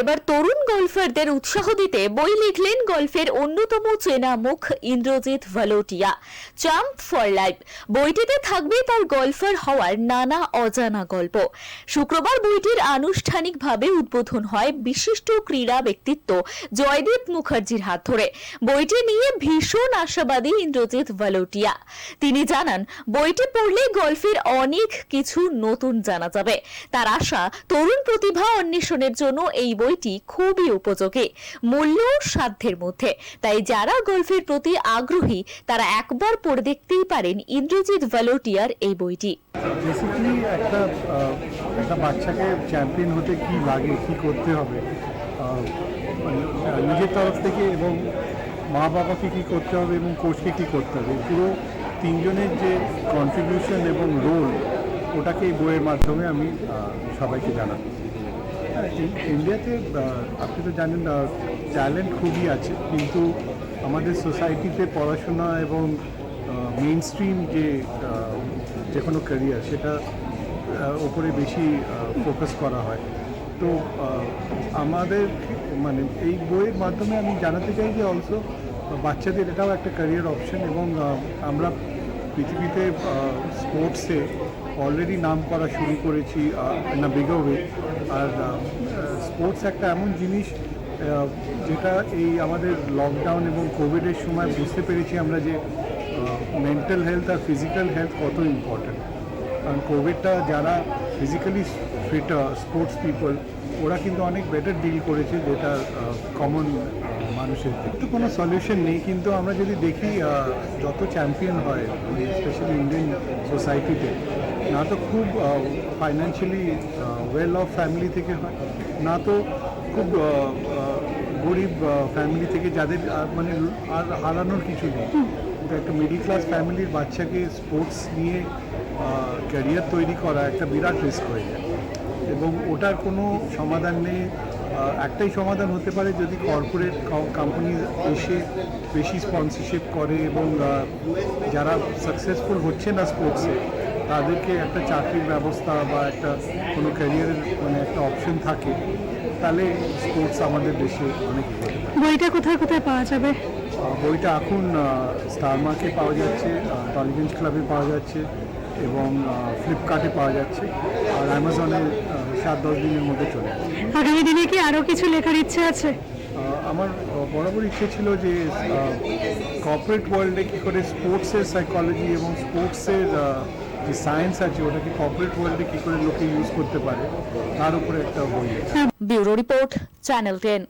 এবার তরুণ গল্ফারদের উৎসাহ দিতে বই লিখলেন গল্ফের অন্যতম চেনা মুখ Indrajit Bhalotia. Champ for life বইটিতে থাকবে তার গল্ফার হওয়ার নানা অজানা গল্প। শুক্রবার বইটির আনুষ্ঠানিকভাবে উদ্বোধন হয় বিশিষ্ট ক্রীড়া ব্যক্তিত্ব জয়দীপ মুখার্জির হাত ধরে। বইটি নিয়ে ভীষণ আশাবাদী ইন্দ্রজিৎ ভালোটিয়া। তিনি জানান, বইটি পড়লে গল্ফের অনেক কিছু নতুন জানা যাবে। তার আশা, তরুণ প্রতিভা অন্বেষণের জন্য এই বইটি খুবই উপযোগী মূল্য সাধ্যের মধ্যে। তাই যারা গল্ফের প্রতি আগ্রহী তারা একবার পড়ে দেখতেই পারেন ইন্দ্রজিৎ ভালোটিয়ার এই বইটি। একটা একটা বাচ্চাকে চ্যাম্পিয়ন হতে কি লাগে কি করতে হবে? মানে, নিজের তরফ থেকে এবং মা বাবাকে কি করতে হবে এবং কোচকে কি করতে হবে? পুরো তিনজনের যে কন্ট্রিবিউশন এবং রোল ওটাকে বইয়ের মাধ্যমে আমি সবাইকে জানাব ইন্ডিয়াতে আপনি তো জানেন ট্যালেন্ট খুবই আছে, কিন্তু আমাদের সোসাইটিতে পড়াশোনা এবং মেইন স্ট্রিম যে যে কোনো ক্যারিয়ার সেটা ওপরে বেশি ফোকাস করা হয়। তো আমাদের মানে এই বইয়ের মাধ্যমে আমি জানাতে চাই যে অলসো বাচ্চাদের এটাও একটা ক্যারিয়ার অপশন এবং আমরা পৃথিবীতে স্পোর্টসে অলরেডি নাম করা শুরু করেছি না ওয়ে আর স্পোর্টস একটা এমন জিনিস যেটা এই আমাদের লকডাউন এবং কোভিডের সময় বুঝতে পেরেছি আমরা যে মেন্টাল হেলথ আর ফিজিক্যাল হেলথ কত ইম্পর্ট্যান্ট কারণ কোভিডটা যারা ফিজিক্যালি ফিট স্পোর্টস পিপল ওরা কিন্তু অনেক বেটার ডিল করেছে যেটা কমন মানুষের। তো কোনো সলিউশন নেই, কিন্তু আমরা যদি দেখি যত চ্যাম্পিয়ন হয় স্পেশালি ইন্ডিয়ান সোসাইটিতে না তো খুব ফাইন্যান্সিয়ালি ওয়েল অফ ফ্যামিলি থেকে হয় না তো খুব গরিব ফ্যামিলি থেকে যাদের মানে আর হারানোর কিছু নেই। কিন্তু একটা মিডিল ক্লাস ফ্যামিলির বাচ্চাকে স্পোর্টস নিয়ে ক্যারিয়ার তৈরি করা একটা বিরাট রিস্ক হয়ে যায়। এবং ওটার কোনো সমাধান নেই একটাই সমাধান হতে পারে যদি কর্পোরেট কোম্পানি এসে বেশি স্পন্সরশিপ করে এবং যারা সাকসেসফুল হচ্ছে না স্পোর্টসে তাদেরকে একটা চাকরির ব্যবস্থা বা একটা কোনো ক্যারিয়ারের মানে একটা অপশন থাকে তাহলে স্পোর্টস আমাদের দেশে অনেক বইটা কোথায় কোথায় পাওয়া যাবে? বইটা এখন স্টার মার্কে পাওয়া যাচ্ছে টলিগঞ্জ ক্লাবে পাওয়া যাচ্ছে এবং ফ্লিপকার্টে পাওয়া যাচ্ছে আর অ্যামাজনে সাত দশ দিনের মধ্যে চলে যাচ্ছে আগামী দিনে কি আরও কিছু লেখার ইচ্ছে আছে? আমার বরাবর ইচ্ছে ছিল যে কর্পোরেট ওয়ার্ল্ডে কী করে স্পোর্টসের সাইকোলজি এবং স্পোর্টসের যে সায়েন্স আছে, ওটাকে কর্পোরেট ওয়ার্ল্ডে কী করে লোকে ইউজ করতে পারে, তার উপরে একটা বই ব্যুরো রিপোর্ট, চ্যানেল টেন।